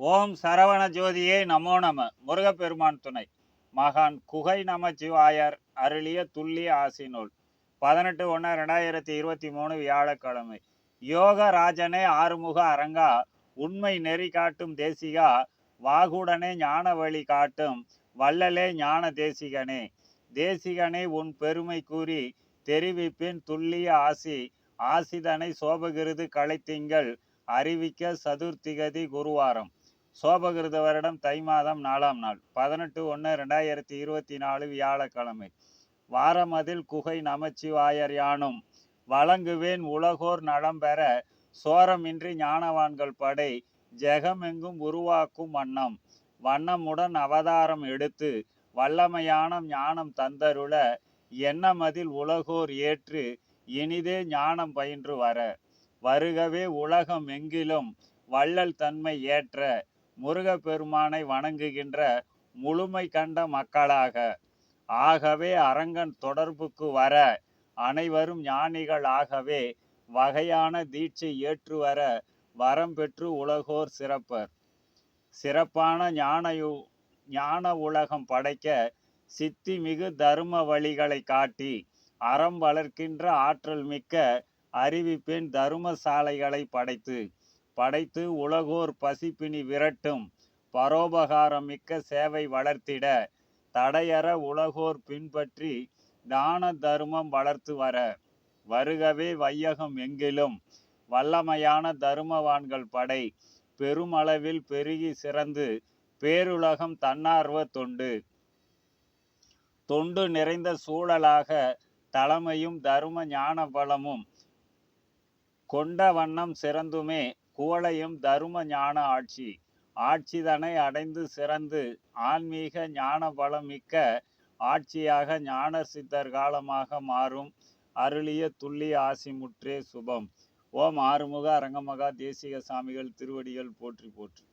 ஓம் சரவண ஜோதியே நமோ நம. முருகப்பெருமான் துணை. மகான் குகை நமச்சிவாயர் அருளிய துல்லிய ஆசி நூல் பதினெட்டு ஒன்று ரெண்டாயிரத்தி இருபத்தி மூணு வியாழக்கிழமை. யோகராஜனே ஆறுமுக அரங்கா. உண்மை நெறி காட்டும் தேசிகா. வாகுடனே ஞான வழி காட்டும் வள்ளலே ஞான தேசிகனே. தேசிகனே உன் பெருமை கூறி தெரிவிப்பின் துல்லிய ஆசி. ஆசிதனை சோபகிருது களைத்திங்கள். அறிவிக்க சதுர்த்திகதி குருவாரம். சோபகிருத வருடம் தை மாதம் நாலாம் நாள். பதினெட்டு ஒன்று ரெண்டாயிரத்தி இருபத்தி நாலு வியாழக்கிழமை. வாரமதில் குகை நமச்சிவாயர் யானும். வழங்குவேன் உலகோர் நலம் பெற சோரமின்றி ஞானவான்கள் படை. ஜெகமெங்கும் உருவாக்கும் வண்ணம். வண்ணமுடன் அவதாரம் எடுத்து வல்லமையான ஞானம் தந்தருள எண்ணமதில் உலகோர் ஏற்று இனிதே ஞானம் பயின்று வர. வருகவே உலகம் எங்கிலும் வள்ளல் தன்மை ஏற்ற முருகப்பெருமானை வணங்குகின்ற முழுமை கண்ட மக்களாக. ஆகவே அரங்கன் தொடர்புக்கு வர அனைவரும் ஞானிகள் ஆகவே வகையான தீட்சை ஏற்று வர வரம் பெற்று உலகோர் சிறப்பர். சிறப்பான ஞானயு ஞான உலகம் படைக்க சித்தி மிகு தர்ம வழிகளை காட்டி அறம் வளர்க்கின்ற ஆற்றல் மிக்க அறிவிப்பேன் தருமசாலைகளை படைத்து. படைத்து உலகோர் பசிப்பினி விரட்டும். பரோபகாரம் மிக்க சேவை வளர்த்திட. தடையற உலகோர் பின்பற்றி தான தர்மம் வளர்த்து வர. வருகவே வையகம் எங்கிலும். வல்லமையான தருமவான்கள் படை. பெருமளவில் பெருகி சிறந்து. பேருலகம் தன்னார்வ தொண்டு. தொண்டு நிறைந்த சூழலாக தலைமையும் தரும ஞான பலமும் கொண்ட வண்ணம் சிறந்துமே குவளையும் தரும ஞான ஆட்சி. ஆட்சிதனை அடைந்து சிறந்து ஆன்மீக ஞான பலம் மிக்க ஆட்சியாக ஞான சித்தர் காலமாக மாறும். அருளிய துள்ளி ஆசி முற்றே சுபம். ஓம் ஆறுமுக அரங்கமகா தேசிக சாமிகள் திருவடிகள் போற்றி போற்றி.